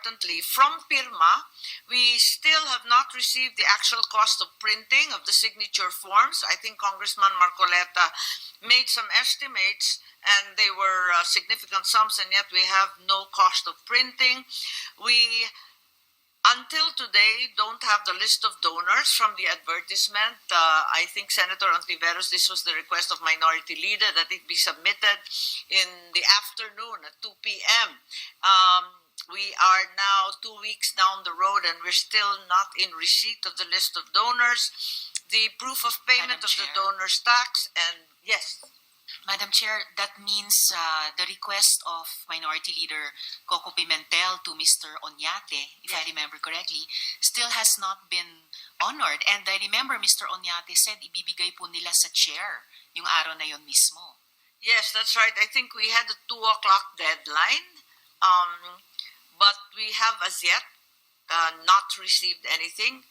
importantly, from PIRMA, we still have not received the actual cost of printing of the signature forms. I think Congressman Marcoleta made some estimates and they were uh, significant sums, and yet we have no cost of printing. We until today don't have the list of donors from the advertisement. Uh, I think Senator Antiveros, this was the request of Minority Leader that it be submitted in the afternoon at 2 p.m. Um, we are now two weeks down the road and we're still not in receipt of the list of donors. The proof of payment Madam of the donor's tax and yes, Madam Chair, that means uh, the request of Minority Leader Coco Pimentel to Mr. Onyate, if I Yes. remember correctly, still has not been honored. And I remember Mr. Onyate said ibibigay po nila sa chair yung araw na yon mismo. Yes, that's right. I think we had a two o'clock deadline, um, but we have as yet uh, not received anything.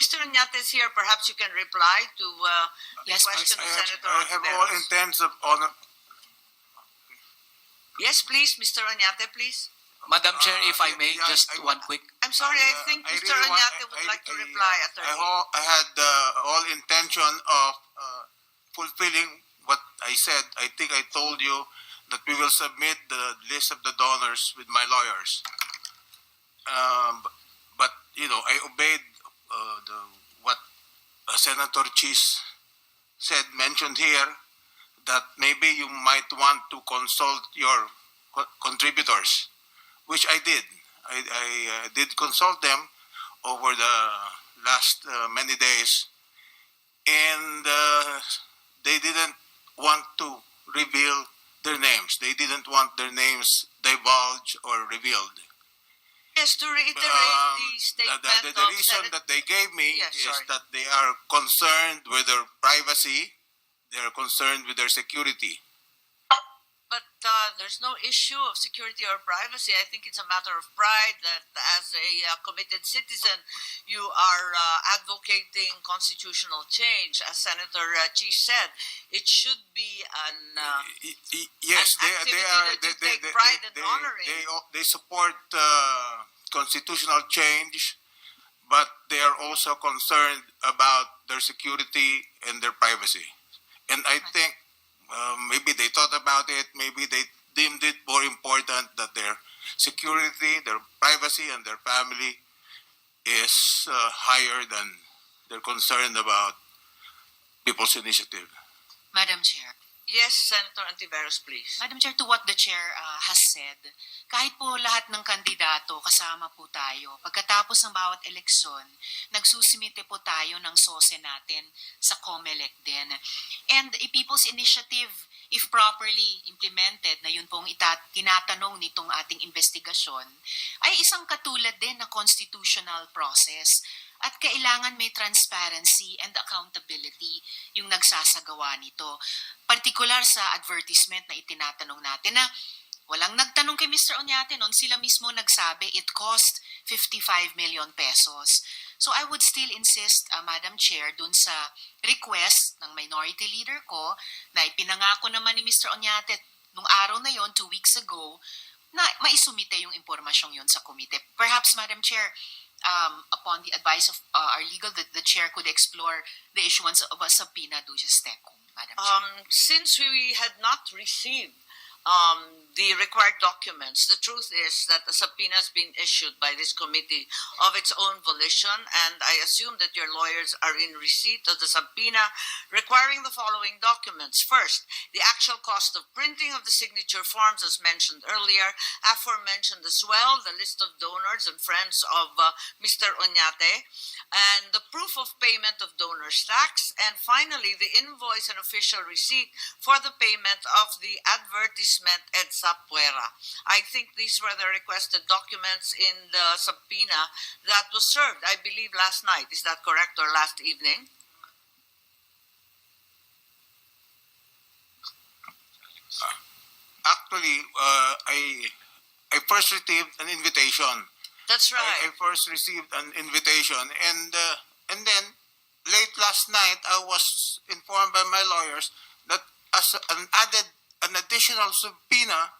Mr. Oñate is here. Perhaps you can reply to uh, the Yes, question I of have, Senator I have all Ontiveros. intents of honor. Yes, please, Mr. Oñate, please. Madam Chair, if I Uh, may, yeah, just I- one quick. I'm sorry. I, uh, think Mr. really want- Oñate would I- like to I- reply. I, ho- I had uh, all intention of uh, fulfilling what I said. I think I told you that we will submit the list of the donors with my lawyers. Um, but you know, I obeyed uh, the what uh, Senator Cheese said mentioned here that maybe you might want to consult your co- contributors, which I did. I, I uh, did consult them over the last uh, many days, and uh, they didn't want to reveal their names. They didn't want their names divulged or revealed. Yes, to reiterate Um, the statement the, the, the reason that they gave me Yes, is sorry. that they are concerned with their privacy. They are concerned with their security. But uh, there's no issue of security or privacy. I think it's a matter of pride that, as a uh, committed citizen, you are uh, advocating constitutional change. As Senator uh, Chi said, it should be an. Uh, yes, an they, they are. They, they, take they, pride in they, honoring. They, they support uh, constitutional change, but they are also concerned about their security and their privacy. And I think um, maybe they thought about it. Maybe they deemed it more important that their security, their privacy, and their family is uh, higher than their concern about people's initiative. Madam Chair. Yes, Senator Antiveros, please. Madam Chair, to what the Chair uh, has said, kahit po lahat ng kandidato kasama po tayo, pagkatapos ng bawat eleksyon, nagsusimite po tayo ng sose natin sa COMELEC din. And a people's initiative, if properly implemented, na yun pong ita- tinatanong nitong ating investigasyon, ay isang katulad din na constitutional process at kailangan may transparency and accountability yung nagsasagawa nito. Partikular sa advertisement na itinatanong natin na walang nagtanong kay Mr. Onyate noon, sila mismo nagsabi it cost 55 million pesos. So I would still insist, uh, Madam Chair, dun sa request ng minority leader ko na ipinangako naman ni Mr. Onyate nung araw na yon two weeks ago, na maisumite yung impormasyong yon sa komite. Perhaps, Madam Chair, um, upon the advice of uh, our legal, the, the chair could explore the issuance of a subpoena duces tecum. Um, since we had not received um, the required documents, the truth is that a subpoena has been issued by this committee of its own volition, and I assume that your lawyers are in receipt of the subpoena requiring the following documents. First, the actual cost of printing of the signature forms, as mentioned earlier, aforementioned as well, the list of donors and friends of uh, Mr. Oñate, and the proof of payment of donors' tax, and finally, the invoice and official receipt for the payment of the advertisement et Puera. I think these were the requested documents in the subpoena that was served, I believe, last night. Is that correct, or last evening? Actually, uh, I I first received an invitation. That's I, right. I first received an invitation, and uh, and then late last night I was informed by my lawyers that as an added an additional subpoena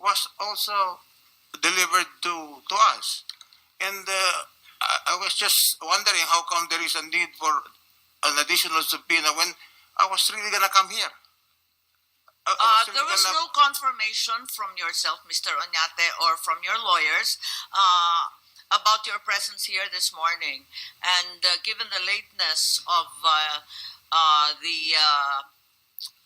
was also delivered to to us. And uh, I, I was just wondering how come there is a need for an additional subpoena when I was really gonna come here. I- I Uh, was really there was gonna- no confirmation from yourself, Mr. Oñate, or from your lawyers uh, about your presence here this morning. And uh, given the lateness of uh, uh, the uh,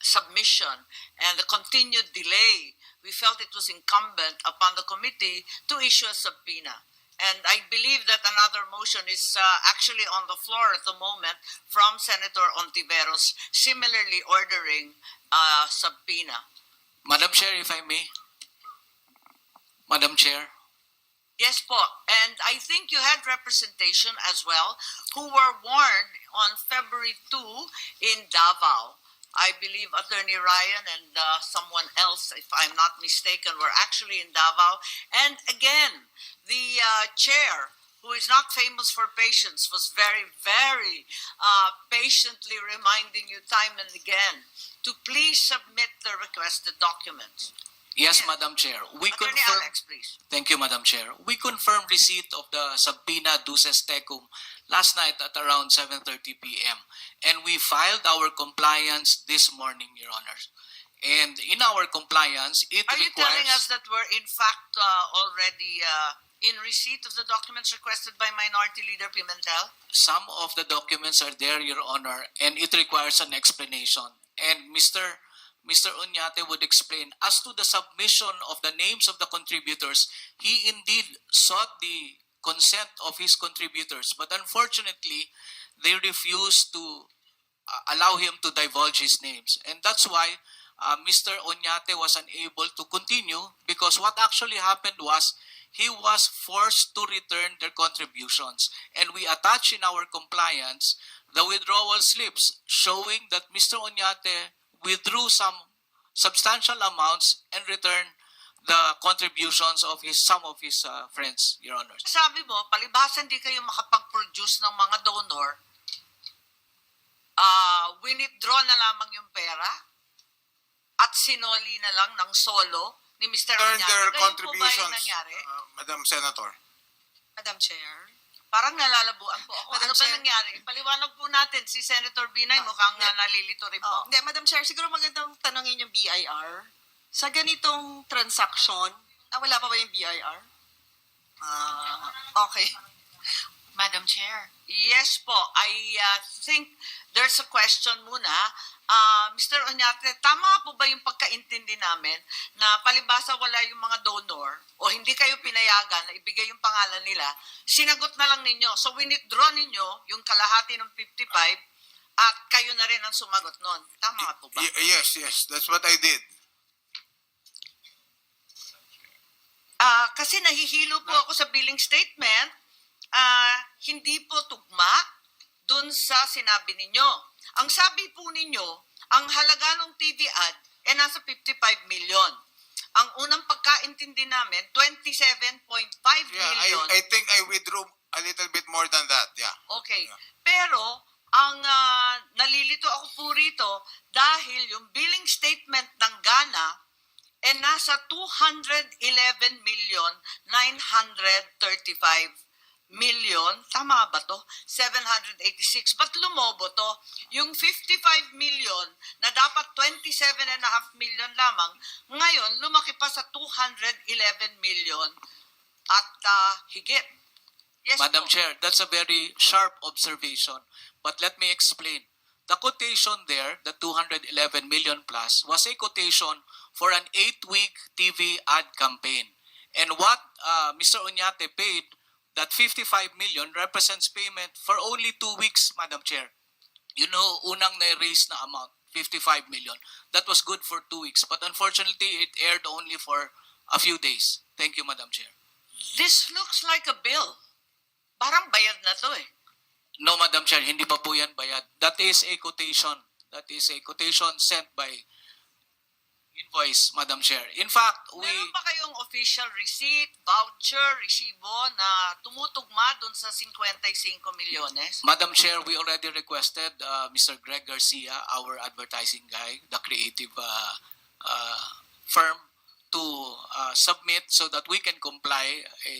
submission and the continued delay, we felt it was incumbent upon the committee to issue a subpoena. And I believe that another motion is uh, actually on the floor at the moment from Senator Ontiveros, similarly ordering a subpoena. Madam Chair, if I may. Madam Chair, Yes po. And I think you had representation as well who were warned on February 2 in Davao. I believe Attorney Ryan and uh, someone else, if I'm not mistaken, were actually in Davao. And again, the uh, chair, who is not famous for patience, was very, very uh, patiently reminding you time and again to please submit the requested documents. Yes, Yes. Madam Chair. We Attorney confirm. Alex, please. Thank you, Madam Chair. We confirmed receipt of the subpoena duces tecum last night at around 7:30 p.m. and we filed our compliance this morning, Your Honors. And in our compliance, it Are you requires telling us that we're in fact uh, already uh, in receipt of the documents requested by Minority Leader Pimentel? some of the documents are there, Your Honor, and it requires an explanation. And Mr. Mr. Unyate would explain as to the submission of the names of the contributors, he indeed sought the consent of his contributors, but unfortunately, they refused to uh, allow him to divulge his names. And that's why uh, Mr. Onyate was unable to continue because what actually happened was he was forced to return their contributions. And we attach in our compliance the withdrawal slips showing that Mr. Onyate withdrew some substantial amounts and returned the contributions of his some of his uh, friends, Your Honors. Sabi mo, palibhasa hindi kayo makapag-produce ng mga donor, uh, withdraw na lamang yung pera at sinoli na lang ng solo ni Mr. Turn Oñate. their Ganyan po ba yung contributions, nangyari? uh, Madam Senator. Madam Chair. Parang nalalabuan po ako. Madam ano ba Chair. nangyari? Paliwanag po natin si Senator Binay, mukhang hindi. uh, nalilito rin po. Oh, hindi, Madam Chair, siguro magandang tanongin yung BIR. Sa ganitong transaction, ah, wala pa ba yung BIR? Ah, okay. Madam Chair. Yes po. I uh, think there's a question muna. Uh, Mr. Oñate, tama po ba yung pagkaintindi namin na palibasa wala yung mga donor o hindi kayo pinayagan na ibigay yung pangalan nila, sinagot na lang ninyo. So, withdraw ninyo yung kalahati ng 55 at kayo na rin ang sumagot nun. Tama nga po ba? Y- yes, yes, that's what I did. Ah, kasi nahihilo po ako sa billing statement. Ah, hindi po tugma dun sa sinabi ninyo. Ang sabi po ninyo, ang halaga ng TV ad ay nasa 55 million. Ang unang pagkaintindi namin, 27.5 Yeah, million. I, I think I withdrew a little bit more than that. Yeah. Okay. Yeah. Pero, ang ah, nalilito ako po rito dahil yung billing statement ng Ghana ay nasa 211 million 935 million, tama ba to? 786. Ba't lumobo to? Yung 55 million na dapat 27 and a half million lamang, ngayon lumaki pa sa 211 million at ah, higit. Yes Madam po. Chair, that's a very sharp observation. But let me explain. The quotation there, the 211 million plus, was a quotation for an eight-week TV ad campaign. And what uh, Mr. Oñate paid, that 55 million represents payment for only two weeks, Madam Chair. You know, unang na-raise na amount, 55 million. That was good for two weeks. But unfortunately, it aired only for a few days. Thank you, Madam Chair. This looks like a bill. Parang bayad na to eh. No, Madam Chair, hindi pa po yan bayad. That is a quotation. That is a quotation sent by invoice, Madam Chair. In fact, we Meron ba kayong official receipt, voucher, resibo na tumutugma dun sa 55 milyones? Madam Chair, we already requested uh, Mr. Greg Garcia, our advertising guy, the creative uh, uh, firm, to uh, submit so that we can comply a,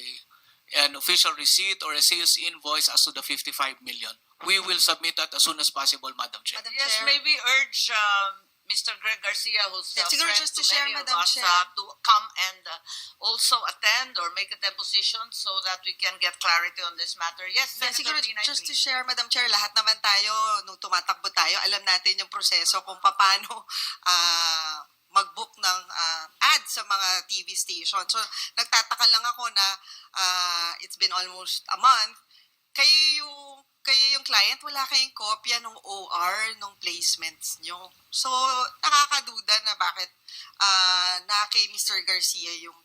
an official receipt or a sales invoice as to the 55 million. We will submit that as soon as possible, Madam Chair. Madam Yes, Chair. maybe urge um, Mr. Greg Garcia, who's Yeah, a friend just to to share, many of Madam us, Chair. uh, to come and uh, also attend or make a deposition so that we can get clarity on this matter. Yes, Yeah, Senator siguro Binay, just to please. share, Madam Chair, lahat naman tayo, nung tumatakbo tayo, alam natin yung proseso kung paano ah, mag-book ng ah, ad sa mga TV station. So, nagtataka lang ako na ah, it's been almost a month. Kayo yung kayo yung client, wala kayong kopya ng OR, ng placements nyo. So, nakakaduda na bakit ah, na kay Mr. Garcia yung